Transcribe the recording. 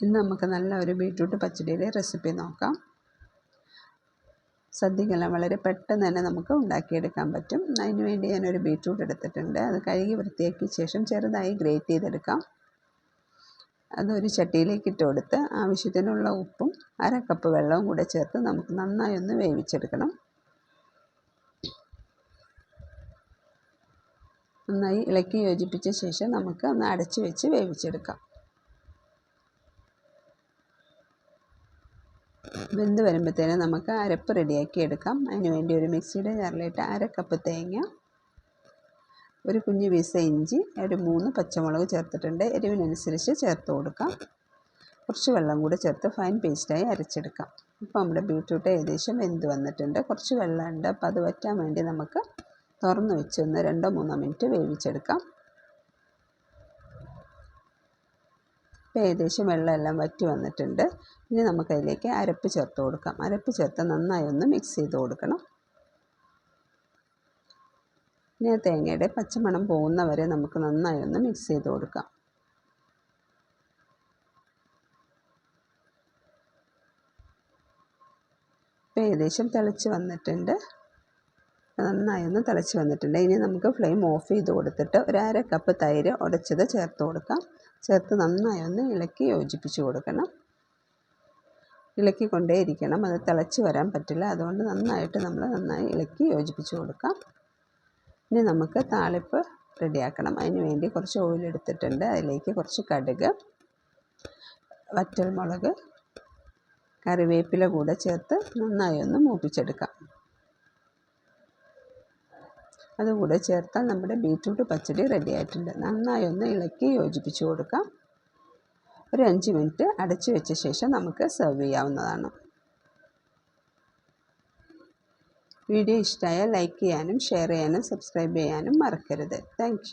ഇന്ന് നമുക്ക് നല്ല ഒരു ബീട്രൂട്ട് പച്ചടിയുടെ റെസിപ്പി നോക്കാം. സദ്യക്കെല്ലാം വളരെ പെട്ടെന്ന് തന്നെ നമുക്ക് ഉണ്ടാക്കിയെടുക്കാൻ പറ്റും. അതിന് വേണ്ടി ഞാനൊരു ബീട്രൂട്ട് എടുത്തിട്ടുണ്ട്. അത് കഴുകി വൃത്തിയാക്കിയ ശേഷം ചെറുതായി ഗ്രേറ്റ് ചെയ്തെടുക്കാം. അതൊരു ചട്ടിയിലേക്ക് ഇട്ട് കൊടുത്ത് ആവശ്യത്തിനുള്ള ഉപ്പും അര കപ്പ് വെള്ളവും കൂടെ ചേർത്ത് നമുക്ക് നന്നായി ഒന്ന് വേവിച്ചെടുക്കണം. നന്നായി ഇളക്കി യോജിപ്പിച്ച ശേഷം നമുക്ക് ഒന്ന് അടച്ചു വെച്ച് വേവിച്ചെടുക്കാം. വെന്ത് വരുമ്പോഴത്തേനും നമുക്ക് അരപ്പ് റെഡിയാക്കി എടുക്കാം. അതിന് വേണ്ടി ഒരു മിക്സിയുടെ ജാറിലിട്ട് അര കപ്പ് തേങ്ങ ഒരു കുഞ്ഞു പീസ് ഇഞ്ചി ഒരു മൂന്ന് പച്ചമുളക് ചേർത്തിട്ടുണ്ട്. എരിവിനനുസരിച്ച് ചേർത്ത് കൊടുക്കാം. കുറച്ച് വെള്ളം കൂടി ചേർത്ത് ഫൈൻ പേസ്റ്റായി അരച്ചെടുക്കാം. ഇപ്പോൾ നമ്മുടെ ബീട്രൂട്ട് ഏകദേശം വെന്ത് വന്നിട്ടുണ്ട്. കുറച്ച് വെള്ളമുണ്ട്. അപ്പോൾ അത് വറ്റാൻ വേണ്ടി നമുക്ക് തുറന്ന് വെച്ച് ഒന്ന് രണ്ടോ മൂന്നോ മിനിറ്റ് വേവിച്ചെടുക്കാം. ഇപ്പോൾ ഏകദേശം വെള്ളമെല്ലാം വറ്റി വന്നിട്ടുണ്ട്. ഇനി നമുക്കതിലേക്ക് അരപ്പ് ചേർത്ത് കൊടുക്കാം. അരപ്പ് ചേർത്ത് നന്നായി ഒന്ന് മിക്സ് ചെയ്ത് കൊടുക്കണം. ഇനി ആ തേങ്ങയുടെ പച്ചമണം പോകുന്ന വരെ നമുക്ക് നന്നായി ഒന്ന് മിക്സ് ചെയ്ത് കൊടുക്കാം. ഇപ്പോൾ ഏകദേശം തിളച്ച് വന്നിട്ടുണ്ട്. നന്നായി ഒന്ന് തിളച്ച് വന്നിട്ടുണ്ട്. ഇനി നമുക്ക് ഫ്ലെയിം ഓഫ് ചെയ്ത് കൊടുത്തിട്ട് ഒരു അര കപ്പ് തൈര് ഉടച്ചത് ചേർത്ത് കൊടുക്കാം. ചേർത്ത് നന്നായി ഒന്ന് ഇളക്കി യോജിപ്പിച്ച് കൊടുക്കണം. ഇളക്കിക്കൊണ്ടേ ഇരിക്കണം അത് തിളച്ച് വരാൻ പറ്റില്ല. അതുകൊണ്ട് നന്നായിട്ട് നമ്മൾ നന്നായി ഇളക്കി യോജിപ്പിച്ച് കൊടുക്കാം. ഇനി നമുക്ക് താളിപ്പ് റെഡിയാക്കണം. അതിന് വേണ്ടി കുറച്ച് ഓയിൽ എടുത്തിട്ടുണ്ട്. അതിലേക്ക് കുറച്ച് കടുക് വറ്റൽമുളക് കറിവേപ്പില കൂടെ ചേർത്ത് നന്നായി ഒന്ന് മൂപ്പിച്ചെടുക്കാം. അതുകൂടെ ചേർത്താൽ നമ്മുടെ ബീറ്റ്റൂട്ട് പച്ചടി റെഡി ആയിട്ടുണ്ട്. നന്നായി ഒന്ന് ഇളക്കി യോജിപ്പിച്ച് കൊടുക്കാം. ഒരു അഞ്ച് മിനിറ്റ് അടച്ചു വെച്ച ശേഷം നമുക്ക് സെർവ് ചെയ്യാവുന്നതാണ്. വീഡിയോ ഇഷ്ടമായാൽ ലൈക്ക് ചെയ്യാനും ഷെയർ ചെയ്യാനും സബ്സ്ക്രൈബ് ചെയ്യാനും മറക്കരുത്. താങ്ക്